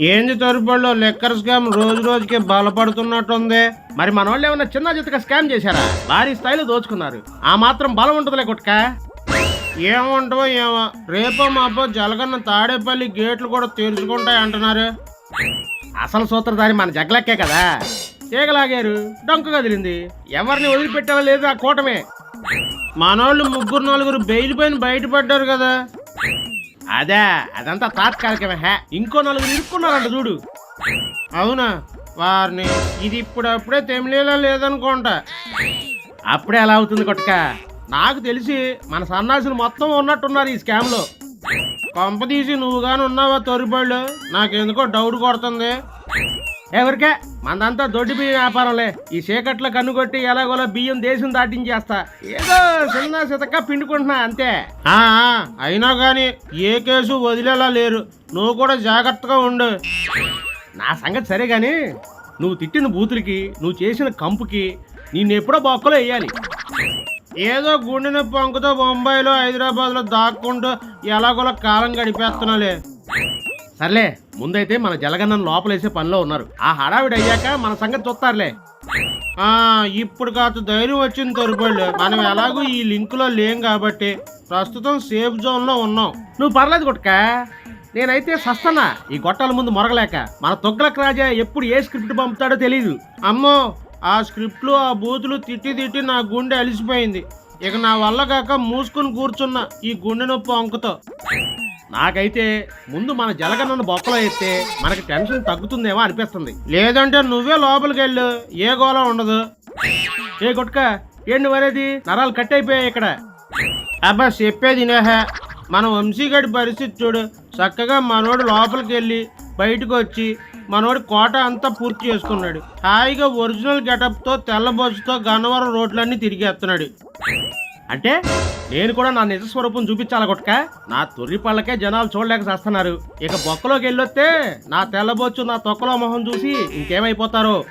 ఏంది తొరిపళ్ళు liquor scam రోజు రోజుకి బలపడుతున్నట్టుంది. మరి మన వాళ్ళు ఏమైనా చిన్న చిత్తగా స్కామ్ చేశారా? భారీ స్థాయిలో దోచుకున్నారు. ఆ మాత్రం బలం ఉంటుందిలే కుట్క ఏముంటావో ఏమో. రేపో మాపో జలగన్న తాడేపల్లి గేట్లు కూడా తెరుచుకుంటాయి అంటున్నారు. అసలు సూత్రధారి మన జగలక్కే కదా. తీగలాగారు. డొంక కదిలింది. ఎవరిని వదిలిపెట్టాలో లేదు ఆ కూటమే. మనోళ్ళు ముగ్గురు నలుగురు బెయిల్ పైన బయటపడ్డారు కదా. అదే అదంతా తాత్కాలికమే. హే ఇంకో నలుగురు ఇరుక్కున్నారంట చూడు. అవునా? వారిని ఇది ఇప్పుడప్పుడే తెమిలేలా లేదనుకుంటా. అప్పుడే ఎలా అవుతుంది కొట్టక? నాకు తెలిసి మన సన్నాసులు మొత్తం ఉన్నట్టున్నారు ఈ స్కామ్లో. కొంప తీసి నువ్వు గాని ఉన్నావా తొరిపళ్ళు? నాకెందుకో డౌట్ కొడుతుంది. ఎవరికే మనదంతా దొడ్డి బియ్యం వ్యాపారంలే. ఈ చీకట్లో కన్ను కొట్టి ఎలాగోలా బియ్యం దేశం దాటించేస్తా ఏదో చిన్న సితక పిండుకుంటున్నా అంతే. ఆ అయినా కానీ ఏ కేసు వదిలేలా లేరు. నువ్వు కూడా జాగ్రత్తగా ఉండు. నా సంగతి సరే గాని నువ్వు తిట్టిన బూతులకి నువ్వు చేసిన కంపుకి నిన్నెప్పుడో బొక్కలో వేయాలి. ఏదో గుండె నొప్పి అంకుతో బొంబాయిలో హైదరాబాద్లో దాక్కుంటూ ఎలాగోలా కాలం గడిపేస్తున్నాలే. సర్లే ముందైతే మన జలగన్నం లోపలేసే పనిలో ఉన్నారు. ఆ హడావిడి అయ్యాక మన సంగతి చూస్తారులే. ఆ ఇప్పుడు కాస్త ధైర్యం వచ్చింది తొరిపళ్ళు మనం ఎలాగో ఈ లింక్లో లేం కాబట్టి ప్రస్తుతం సేఫ్ జోన్లో ఉన్నాం. నువ్వు పర్లేదు గుట్క. నేనైతే సస్తనా. ఈ గొట్టాల ముందు మొరగలేక. మన తొగ్గలక్ రాజా ఎప్పుడు ఏ స్క్రిప్ట్ పంపుతాడో తెలియదు అమ్మో ఆ స్క్రిప్ట్లు ఆ బూతులు తిట్టి తిట్టి నా గుండె అలిసిపోయింది. ఇక నా వల్ల కాక మూసుకుని కూర్చున్న. ఈ గుండె నొప్పి అంకుతో నాకైతే ముందు మన జలగన్నను బొక్కలో ఎత్తే మనకి టెన్షన్ తగ్గుతుందేమో అనిపిస్తుంది. లేదంటే నువ్వే లోపలికి వెళ్ళు. ఏ గోళ ఉండదు. ఏ గుట్క ఏంటి మరేది? నరాలు కట్ అయిపోయాయి ఇక్కడ. అబ్బా చెప్పేది నేహ మన వంశీగడి పరిస్థితి చూడు. చక్కగా మనోడు లోపలికి వెళ్ళి బయటకు వచ్చి మనోడి కోట అంతా పూర్తి చేసుకున్నాడు. హాయిగా ఒరిజినల్ గెటప్తో తెల్లబొచ్చుతో గన్నవరం రోడ్లన్నీ తిరిగేస్తున్నాడు. అంటే నేను కూడా నా నిజ స్వరూపం చూపించాల కొట్టక. నా తొర్రి పళ్ళకే జనాలు చూడలేక చేస్తున్నారు. ఇక బొక్కలోకి వెళ్ళొస్తే నా తెల్లబొచ్చు నా తొక్కలో మొహం చూసి ఇంకేమైపోతారో?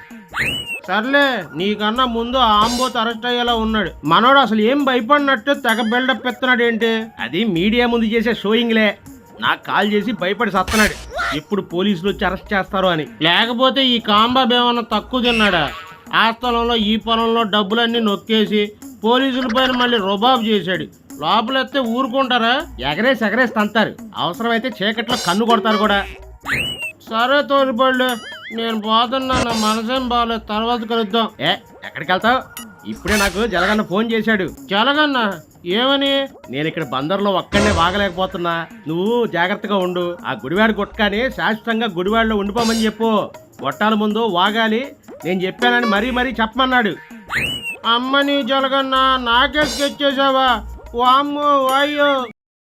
సర్లే నీకన్నా ముందు ఆంబోత్ అరెస్ట్ అయ్యేలా ఉన్నాడు. మనోడు అసలు ఏం భయపడినట్టు తెగ బిల్డప్ ఎత్తున్నాడు ఏంటి? అది మీడియా ముందు చేసే షోయింగ్లే. నాకు కాల్ చేసి భయపడి సస్తున్నాడు ఇప్పుడు పోలీసులు వచ్చి అరెస్ట్ చేస్తారు అని. లేకపోతే ఈ కాంబాబ్ ఏమన్నా తక్కువ తిన్నాడా? ఆ స్థలంలో ఈ పొలంలో డబ్బులన్నీ నొక్కేసి పోలీసుల పైన మళ్ళీ రుబాబు చేశాడు. లోపలెత్తే ఊరుకుంటారా? ఎగరేసి ఎగరేసి తంతారు. అవసరమైతే చీకట్లో కన్ను కొడతారు కూడా. సరే తోలిపళ్ళు నేను పోతున్నా నా మనసేం బాగాలేదు తర్వాత కలుద్దాం. ఏ ఎక్కడికి వెళ్తావు? ఇప్పుడే నాకు జలగన్న ఫోన్ చేశాడు. జలగన్న ఏమని? నేను ఇక్కడ బందర్లో ఒక్కడనే వాగలేకపోతున్నా. నువ్వు జాగ్రత్తగా ఉండు. ఆ గుడివాడు గుట్కాని శాశ్వతంగా గుడివాడలో ఉండిపోమని చెప్పు. గొట్టాల ముందు వాగాలి. నేను చెప్పానని మరీ మరీ చెప్పమన్నాడు. అమ్మ నీ జలగన్న నాకే స్కెచ్ చేసావా? వామ్మో వాయో